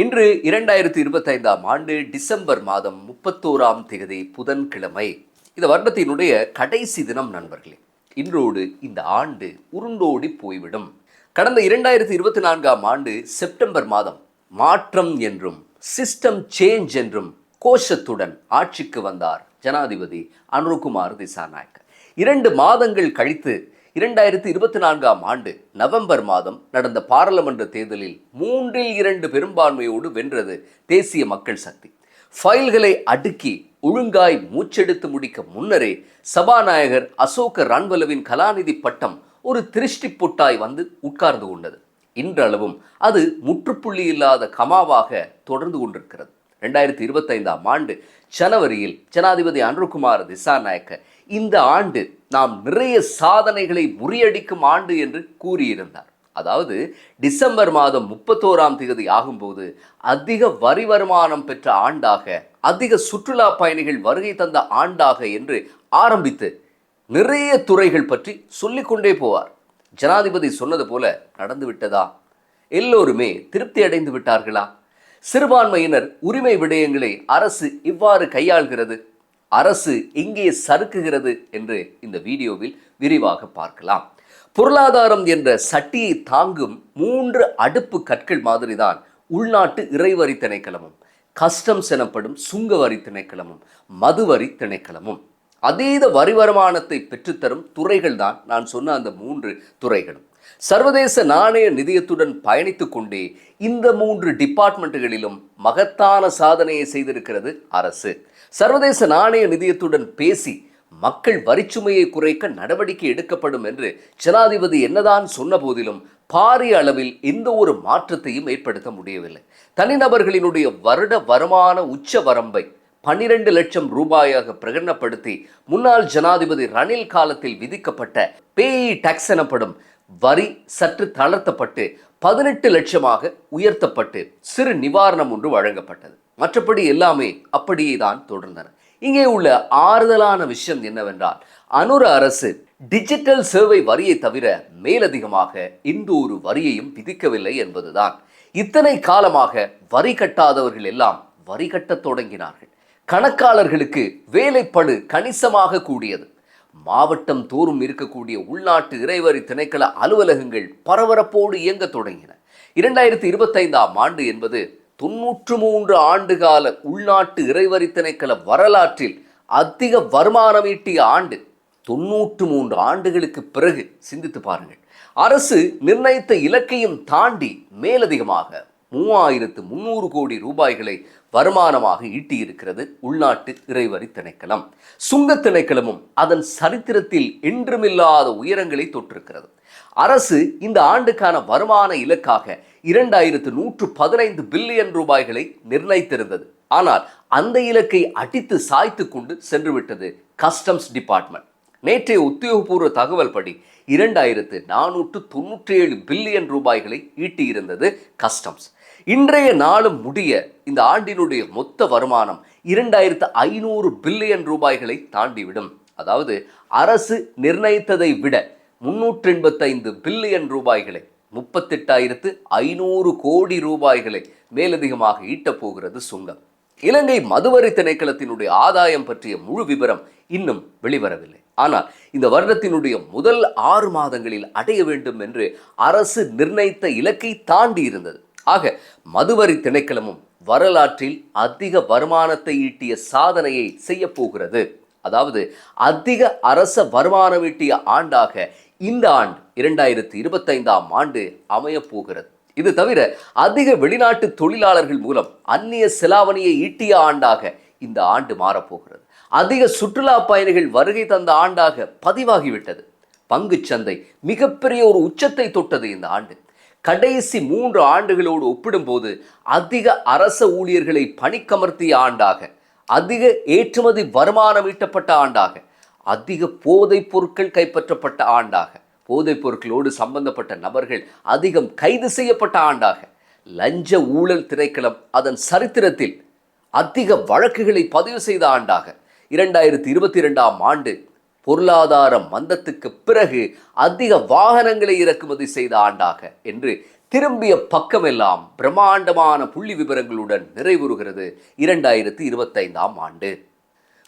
இன்று இரண்டாயிரத்தி இருபத்தைந்தாம் ஆண்டு டிசம்பர் மாதம் முப்பத்தோராம் தேதி புதன்கிழமை. இந்த வருடத்தினுடைய கடைசி தினம் நண்பர்களே. இன்றோடு இந்த ஆண்டு உருண்டோடி போய்விடும். கடந்த இரண்டாயிரத்தி இருபத்தி நான்காம் ஆண்டு செப்டம்பர் மாதம் மாற்றம் என்றும் சிஸ்டம் சேஞ்ச் என்றும் கோஷத்துடன் ஆட்சிக்கு வந்தார் ஜனாதிபதி அனுர்குமார் திசாநாயக் இரண்டு மாதங்கள் கழித்து இரண்டாயிரத்தி இருபத்தி நான்காம் ஆண்டு நவம்பர் மாதம் நடந்த பாராளுமன்ற தேர்தலில் மூன்றில் இரண்டு பெரும்பான்மையோடு வென்றது தேசிய மக்கள் சக்தி. ஃபைல்களை அடுக்கி ஒழுங்காய் மூச்செடுத்து முடிக்க முன்னரே சபாநாயகர் அசோக ரன்வலவின் கலாநிதி பட்டம் ஒரு திருஷ்டி பொட்டாய் வந்து உட்கார்ந்து கொண்டது. இன்றளவும் அது முற்றுப்புள்ளி இல்லாத கமாவாக தொடர்ந்து கொண்டிருக்கிறது. ரெண்டாயிரத்தி இருபத்தைந்தாம் ஆண்டு ஜனவரியில் ஜனாதிபதி அன்ருகுமார் திசாநாயக்க இந்த ஆண்டு நாம் நிறைய சாதனைகளை முறியடிக்கும் ஆண்டு என்று கூறியிருந்தார். அதாவது டிசம்பர் மாதம் முப்பத்தோராம் தேதி ஆகும்போது அதிக வரி வருமானம் பெற்ற ஆண்டாக அதிக சுற்றுலா பயணிகள் வருகை தந்த ஆண்டாக என்று ஆரம்பித்து நிறைய துறைகள் பற்றி சொல்லிக்கொண்டே போவார். ஜனாதிபதி சொன்னது போல நடந்து விட்டதா? எல்லோருமே திருப்தி அடைந்து விட்டார்களா? சிறுபான்மையினர் உரிமை விடயங்களை அரசு இவ்வாறு கையாள்கிறது. அரசு எங்கே சறுக்குகிறது என்று இந்த வீடியோவில் விரிவாக பார்க்கலாம். பொருளாதாரம் என்ற சட்டியை தாங்கும் மூன்று அடுப்பு கற்கள் மாதிரிதான் உள்நாட்டு இறைவரி திணைக்களமும் கஸ்டம்ஸ் எனப்படும் சுங்க வரி திணைக்களமும் மதுவரி திணைக்களமும். அதீத வரி வருமானத்தை பெற்றுத்தரும் துறைகள் தான் நான் சொன்ன அந்த மூன்று துறைகளும். சர்வதேச நாணய நிதியத்துடன் பயணித்துக் கொண்டே இந்த மூன்று டிபார்ட்மெண்ட்டுகளிலும் மகத்தான சாதனையை செய்திருக்கிறது அரசு. சர்வதேச நாணய நிதியத்துடன் பேசி மக்கள் வரிச்சுமையை குறைக்க நடவடிக்கை எடுக்கப்படும் என்று ஜனாதிபதி என்னதான் சொன்ன போதிலும் பாரிய அளவில் எந்த ஒரு மாற்றத்தையும் ஏற்படுத்த முடியவில்லை. தனிநபர்களினுடைய வருட வருமான உச்ச வரம்பை பன்னிரண்டு லட்சம் ரூபாயாக பிரகடனப்படுத்தி முன்னாள் ஜனாதிபதி ரணில் காலத்தில் விதிக்கப்பட்ட பேஇ டாக்ஸ் எனப்படும் வரி சற்று தளர்த்தப்பட்டு பதினெட்டு லட்சமாக உயர்த்தப்பட்டு சிறு நிவாரணம் ஒன்று வழங்கப்பட்டது. மற்றபடி எல்லாமே அப்படியே தான் தொடர்ந்தன. இங்கே உள்ள ஆறுதலான விஷயம் என்னவென்றால் அனுர அரசு டிஜிட்டல் சேவை வரியை தவிர மேலதிகமாக இந்த ஒரு வரியையும் விதிக்கவில்லை என்பதுதான். இத்தனை காலமாக வரி கட்டாதவர்கள் எல்லாம் வரி கட்டத் தொடங்கினார்கள். கணக்காளர்களுக்கு வேலைப்படு கணிசமாக கூடியது. மாவட்டம் தோறும் இருக்கக்கூடிய உள்நாட்டு இறைவரி திணைக்கள அலுவலகங்கள் பரபரப்போடு இயங்க தொடங்கின. இரண்டாயிரத்தி இருபத்தைந்தாம் ஆண்டு என்பது தொன்னூற்று மூன்று ஆண்டுகால உள்நாட்டு இறைவரி திணைக்கள வரலாற்றில் அதிக வருமானம் ஈட்டிய ஆண்டு. தொன்னூற்று மூன்று ஆண்டுகளுக்கு பிறகு சிந்தித்து பாருங்கள். அரசு நிர்ணயித்த இலக்கையும் தாண்டி மேலதிகமாக மூவாயிரத்து முந்நூறு கோடி ரூபாய்களை வருமானமாக ஈட்டியிருக்கிறது உள்நாட்டு இறைவரி திணைக்களம். சுங்க திணைக்களமும் அதன் சரித்திரத்தில் என்றுமில்லாத உயரங்களை தொற்றிருக்கிறது. அரசு இந்த ஆண்டுக்கான வருமான இலக்காக இரண்டாயிரத்து நூற்று பதினைந்து பில்லியன் ரூபாய்களை நிர்ணயித்திருந்தது. ஆனால் அந்த இலக்கை அடித்து சாய்த்து கொண்டு சென்றுவிட்டது கஸ்டம்ஸ் டிபார்ட்மெண்ட். நேற்றைய உத்தியோகபூர்வ தகவல் படி இரண்டாயிரத்து நானூற்று தொன்னூற்றி ஏழு பில்லியன் ரூபாய்களை ஈட்டியிருந்தது கஸ்டம்ஸ். இன்றைய நாளும் முடிய இந்த ஆண்டினுடைய மொத்த வருமானம் இரண்டாயிரத்து ஐநூறு பில்லியன் ரூபாய்களை தாண்டிவிடும். அதாவது அரசு நிர்ணயித்ததை விட முன்னூற்றி எண்பத்தைந்து பில்லியன் ரூபாய்களை முப்பத்தெட்டாயிரத்து ஐநூறு கோடி ரூபாய்களை மேலதிகமாக ஈட்டப் போகிறது சுங்கம். இலங்கை மதுவரி திணைக்களத்தினுடைய ஆதாயம் பற்றிய முழு விவரம் இன்னும் வெளிவரவில்லை. ஆனால் இந்த வருடத்தினுடைய முதல் ஆறு மாதங்களில் அடைய வேண்டும் என்று அரசு நிர்ணயித்த இலக்கை தாண்டி இருந்தது ஆக மதுவரி திணைக்களமும் வரலாற்றில் அதிக வருமானத்தை ஈட்டிய சாதனையை செய்ய போகிறது. அதாவது அதிக அரச வருமானம் ஈட்டிய ஆண்டாக இந்த ஆண்டு இரண்டாயிரத்தி இருபத்தைந்தாம் ஆண்டு அமையப்போகிறது இது தவிர அதிக வெளிநாட்டு தொழிலாளர்கள் மூலம் அந்நிய செலாவணியை ஈட்டிய ஆண்டாக இந்த ஆண்டு மாறப்போகிறது அதிக சுற்றுலா பயணிகள் வருகை தந்த ஆண்டாக பதிவாகிவிட்டது. பங்குச்சந்தை மிகப்பெரிய ஒரு உச்சத்தை தொட்டது இந்த ஆண்டு. கடைசி மூன்று ஆண்டுகளோடு ஒப்பிடும்போது அதிக அரச ஊழியர்களை பணிக்கமர்த்திய ஆண்டாக அதிக ஏற்றுமதி வருமானம் ஈட்டப்பட்ட ஆண்டாக அதிக போதைப் பொருட்கள் கைப்பற்றப்பட்ட ஆண்டாக போதைப் பொருட்களோடு சம்பந்தப்பட்ட நபர்கள் அதிகம் கைது செய்யப்பட்ட ஆண்டாக லஞ்ச ஊழல் திரைக்களம் அதன் சரித்திரத்தில் அதிக வழக்குகளை பதிவு செய்த ஆண்டாக இரண்டாயிரத்தி இருபத்தி இரண்டாம் ஆண்டு பொருளாதாரம் மந்தத்துக்கு பிறகு அதிக வாகனங்களை இறக்குமதி செய்த ஆண்டாக என்று திரும்பிய பக்கமெல்லாம் பிரம்மாண்டமான புள்ளி விவரங்களுடன் நிறைவுறுகிறது இரண்டாயிரத்தி இருபத்தைந்தாம் ஆண்டு.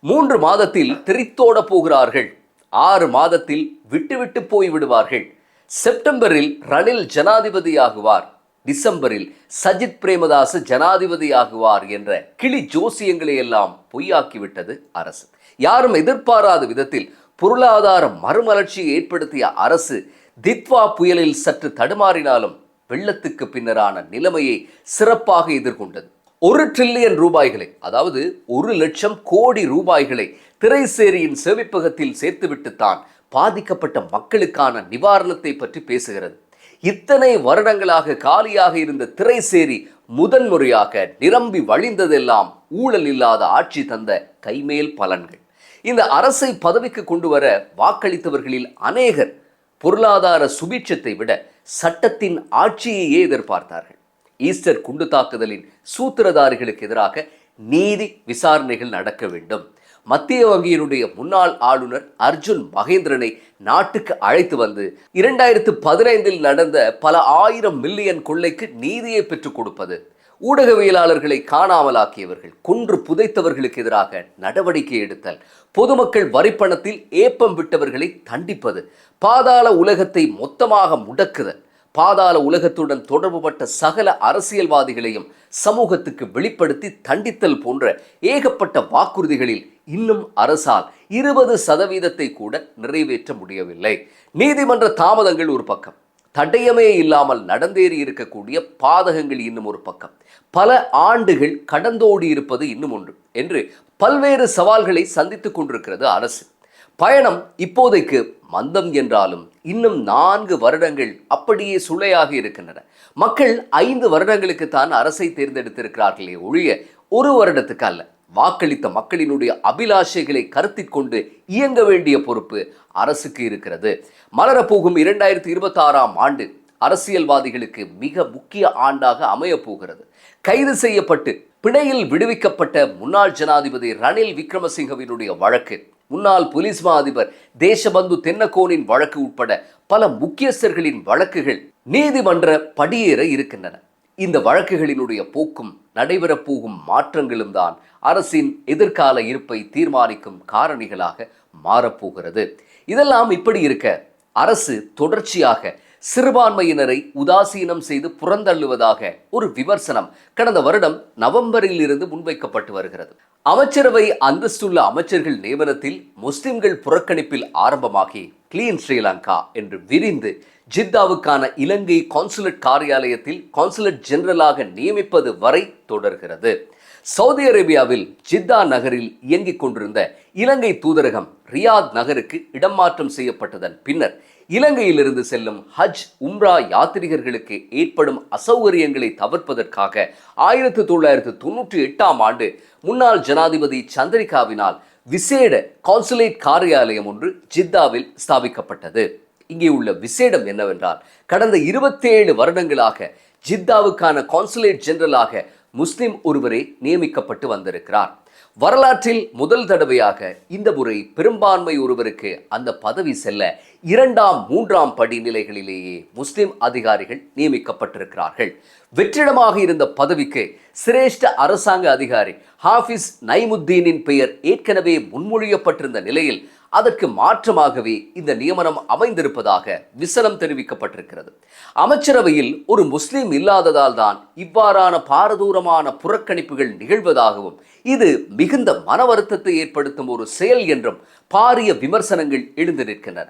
மூன்று மாதத்தில் திரித்தோட போகிறார்கள். ஆறு மாதத்தில் விட்டுவிட்டு போய் விடுவார்கள் செப்டம்பரில் ரணில் ஜனாதிபதியாகுவார். டிசம்பரில் சஜித் பிரேமதாச ஜனாதிபதியாகுவார் என்ற கிளி ஜோசியங்களை எல்லாம் பொய்யாக்கிவிட்டது அரசு. யாரும் எதிர்பாராத விதத்தில் பொருளாதார மறுமலர்ச்சியை ஏற்படுத்திய அரசு தித்வா புயலில் சற்று தடுமாறினாலும் வெள்ளத்துக்கு பின்னரான நிலைமையை சிறப்பாக எதிர்கொண்டது. ஒரு ட்ரில்லியன் ரூபாய்களை அதாவது ஒரு லட்சம் கோடி ரூபாய்களை திரைசேரியின் சேமிப்பகத்தில் சேர்த்துவிட்டுத்தான் பாதிக்கப்பட்ட மக்களுக்கான நிவாரணத்தை பற்றி பேசுகிறது. இத்தனை வருடங்களாக காலியாக இருந்த திரைசேரி முதன்முறையாக நிரம்பி வழிந்ததெல்லாம் ஊழல் இல்லாத ஆட்சி தந்த கைமேல் பலன்கள். இந்த அரசை பதவிக்கு கொண்டு வர வாக்களித்தவர்களில் அநேகர் பொருளாதார சுபீட்சத்தை விட சட்டத்தின் ஆட்சியையே எதிர்பார்த்தார்கள். ஈஸ்டர் குண்டு தாக்குதலின் சூத்திரதாரிகளுக்கு எதிராக நீதி விசாரணைகள் நடக்க வேண்டும். மத்திய வங்கியினுடைய முன்னாள் ஆளுநர் அர்ஜுன் மகேந்திரனை நாட்டுக்கு அழைத்து வந்து இரண்டாயிரத்து பதினைந்தில் நடந்த பல ஆயிரம் மில்லியன் கொள்ளைக்கு நீதியை பெற்றுக் கொடுப்பது ஊடகவியலாளர்களை காணாமலாக்கியவர்கள் கொன்று புதைத்தவர்களுக்கு எதிராக நடவடிக்கை எடுத்தல் பொதுமக்கள் வரிப்பணத்தில் ஏப்பம் விட்டவர்களை தண்டிப்பது பாதாள உலகத்தை மொத்தமாக முடக்குதல் பாதாள உலகத்துடன் தொடர்புபட்ட சகல அரசியல்வாதிகளையும் சமூகத்துக்கு வெளிப்படுத்தி தண்டித்தல் போன்ற ஏகப்பட்ட வாக்குறுதிகளில் இன்னும் அரசால் இருபது சதவீதத்தை கூட நிறைவேற்ற முடியவில்லை. நீதிமன்ற தாமதங்கள் ஒரு பக்கம். தடயமே இல்லாமல் நடந்தேறி இருக்கக்கூடிய பாதகங்கள் இன்னும் ஒரு பக்கம். பல ஆண்டுகள் கடந்தோடி இருப்பது இன்னும் ஒன்று என்று பல்வேறு சவால்களை சந்தித்துக் கொண்டிருக்கிறது அரசு. பயணம் இப்போதைக்கு மந்தம் என்றாலும் இன்னும் நான்கு வருடங்கள் அப்படியே சுளையாக இருக்கின்றன. மக்கள் ஐந்து வருடங்களுக்கு தான் அரசை தேர்ந்தெடுத்திருக்கிறார்களே ஒழிய ஒரு வருடத்துக்கு அல்ல. வாக்களித்த மக்களினுடைய அபிலாஷைகளை கருத்தில் கொண்டு இயங்க வேண்டிய பொறுப்பு அரசுக்கு இருக்கிறது. மலரப்போகும் இரண்டாயிரத்தி இருபத்தாறாம் ஆண்டு அரசியல்வாதிகளுக்கு மிக முக்கிய ஆண்டாக அமையப் போகிறது. கைது செய்யப்பட்டு பிணையில் விடுவிக்கப்பட்ட முன்னாள் ஜனாதிபதி ரணில் விக்ரமசிங்கவினுடைய வழக்கு முன்னாள் போலீஸ் மா அதிபர் தேசபந்து தென்னகோனின் வழக்கு உட்பட பல முக்கியஸ்தர்களின் வழக்குகள் நீதிமன்ற படியேற இருக்கின்றன. இந்த வழக்குகளினுடைய போக்கும் நடைபெறப்போகும் மாற்றங்களும் தான் அரசின் எதிர்கால இருப்பை தீர்மானிக்கும் காரணிகளாக மாறப்போகிறது இதெல்லாம் இப்படி இருக்க அரசு தொடர்ச்சியாக சிறுபான்மையினரை உதாசீனம் செய்து புறந்தள்ளுவதாக ஒரு விமர்சனம் கடந்த வருடம் நவம்பரில் இருந்து முன்வைக்கப்பட்டு வருகிறது. அமைச்சரவை அந்தஸ்துள்ள அமைச்சர்கள் நியமனத்தில் முஸ்லிம்கள் புறக்கணிப்பில் ஆரம்பமாகி கிளீன் ஸ்ரீலங்கா என்று விரிந்து ஜித்தாவுக்கான இலங்கை கான்சுலேட் காரியாலயத்தில் கான்சுலேட் ஜெனரலாக நியமிப்பது வரை தொடர்கிறது. சவுதி அரேபியாவில் ஜித்தா நகரில் இயங்கிக் கொண்டிருந்த இலங்கை தூதரகம் ரியாத் நகருக்கு இடமாற்றம் செய்யப்பட்டதன் பின்னர் இலங்கையிலிருந்து செல்லும் ஹஜ் உம்ரா யாத்ரிகர்களுக்கு ஏற்படும் அசௌகரியங்களை தவிர்ப்பதற்காக ஆயிரத்தி தொள்ளாயிரத்து தொண்ணூற்றி எட்டாம் ஆண்டு முன்னாள் ஜனாதிபதி சந்திரிகாவினால் விசேட கான்சுலேட் காரியாலயம் ஒன்று ஜித்தாவில் ஸ்தாபிக்கப்பட்டது. இங்கே உள்ள விசேடம் என்னவென்றால் கடந்த இருபத்தேழு வருடங்களாக ஜித்தாவுக்கான கான்சுலேட் ஜெனரலாக முஸ்லிம் ஒருவரே நியமிக்கப்பட்டு வந்திருக்கிறார். வரலாற்றில் முதல் தடவையாக இந்த முறை பெரும்பான்மை ஒருவருக்கு அந்த பதவி செல்ல இரண்டாம் மூன்றாம் படி நிலைகளிலேயே முஸ்லிம் அதிகாரிகள் நியமிக்கப்பட்டிருக்கிறார்கள். வெற்றிடமாக இருந்த பதவிக்கு சிரேஷ்ட அரசாங்க அதிகாரி ஹாஃபிஸ் நைமுத்தீனின் பெயர் ஏற்கனவே முன்மொழியப்பட்டிருந்த நிலையில் அதற்கு மாற்றமாகவே இந்த நியமனம் அமைந்திருப்பதாக விசனம் தெரிவிக்கப்பட்டிருக்கிறது. அமைச்சரவையில் ஒரு முஸ்லீம் இல்லாததால் தான் இவ்வாறான பாரதூரமான புறக்கணிப்புகள் நிகழ்வதாகவும் இது மிகுந்த மன வருத்தத்தை ஏற்படுத்தும் ஒரு செயல் என்றும் பாரிய விமர்சனங்கள் எழுந்து நிற்கின்றன.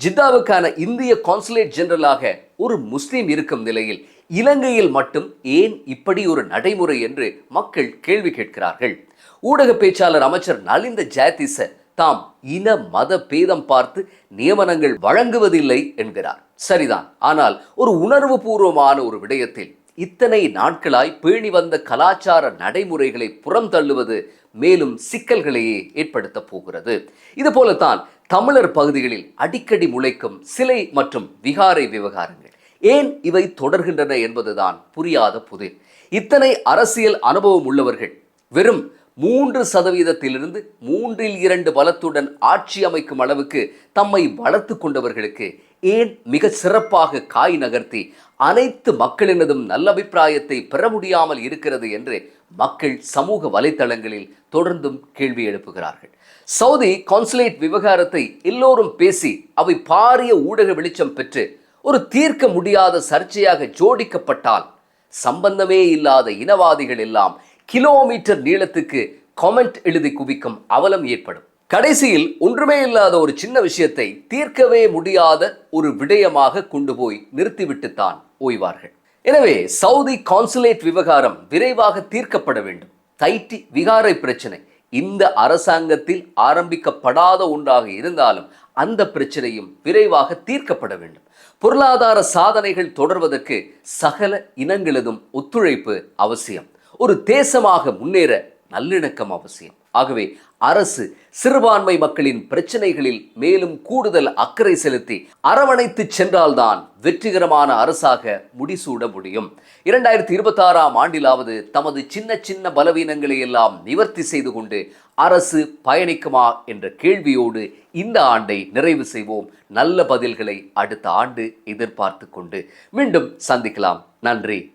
ஜித்தாவுக்கான இந்திய கான்சுலேட் ஜெனரலாக ஒரு முஸ்லீம் இருக்கும் நிலையில் இலங்கையில் மட்டும் ஏன் இப்படி ஒரு நடைமுறை என்று மக்கள் கேள்வி கேட்கிறார்கள். ஊடக பேச்சாளர் அமைச்சர் நலிந்த ஜெயதிச தாம் இன மத பேதம் பார்த்து நியமனங்கள் வழங்குவதில்லை என்கிறார். சரிதான். ஆனால் ஒரு உணர்வு பூர்வமான ஒரு விடயத்தில் இத்தனை நாட்களாய் பேணி வந்த கலாச்சார நடைமுறைகளை புறம் தள்ளுவது மேலும் சிக்கல்களையே ஏற்படுத்த போகிறது. இது போலத்தான் தமிழர் பகுதிகளில் அடிக்கடி முளைக்கும் சிலை மற்றும் விகாரை விவகாரங்கள். ஏன் இவை தொடர்கின்றன என்பதுதான் புரியாத புதிர். இத்தனை அரசியல் அனுபவம் உள்ளவர்கள் வெறும் மூன்று சதவீதத்திலிருந்து மூன்றில் இரண்டு பலத்துடன் ஆட்சி அமைக்கும் அளவுக்கு தம்மை வளர்த்து கொண்டவர்களுக்கு ஏன் மிக சிறப்பாக காய் நகர்த்தி அனைத்து மக்களினதும் நல்லபிப்பிராயத்தை பெற முடியாமல் இருக்கிறது என்று மக்கள் சமூக வலைத்தளங்களில் தொடர்ந்தும் கேள்வி எழுப்புகிறார்கள். சவுதி கான்சுலேட் விவகாரத்தை எல்லோரும் பேசி அவை பாரிய ஊடக வெளிச்சம் பெற்று ஒரு தீர்க்க முடியாத சர்ச்சையாக ஜோடிக்கப்பட்டால் சம்பந்தமே இல்லாத இனவாதிகள் எல்லாம் கிலோமீட்டர் நீளத்துக்கு கமெண்ட் எழுதி குவிக்கும் அவலம் ஏற்படும். கடைசியில் ஒன்றுமே இல்லாத ஒரு சின்ன விஷயத்தை தீர்க்கவே முடியாத ஒரு விடயமாக கொண்டு போய் நிறுத்திவிட்டுத்தான் ஓய்வார்கள். எனவே சவுதி கான்சுலேட் விவகாரம் விரைவாக தீர்க்கப்பட வேண்டும். தைட்டி விகாரை பிரச்சனை இந்த அரசாங்கத்தில் ஆரம்பிக்கப்படாத ஒன்றாக இருந்தாலும் அந்த பிரச்சனையும் விரைவாக தீர்க்கப்பட வேண்டும். பொருளாதார சாதனைகள் தொடர்வதற்கு சகல இனங்களதும் ஒத்துழைப்பு அவசியம். ஒரு தேசமாக முன்னேற நல்லிணக்கம் அவசியம். ஆகவே அரசு சிறுபான்மை மக்களின் பிரச்சனைகளில் மேலும் கூடுதல் அக்கறை செலுத்தி அரவணைத்து சென்றால்தான் வெற்றிகரமான அரசாக முடிசூட முடியும். இரண்டாயிரத்தி இருபத்தாறாம் ஆண்டிலாவது தமது சின்ன சின்ன பலவீனங்களை எல்லாம் நிவர்த்தி செய்து கொண்டு அரசு பயணிக்குமா என்ற கேள்வியோடு இந்த ஆண்டை நிறைவு செய்வோம். நல்ல பதில்களை அடுத்த ஆண்டு எதிர்பார்த்து கொண்டு மீண்டும் சந்திக்கலாம். நன்றி.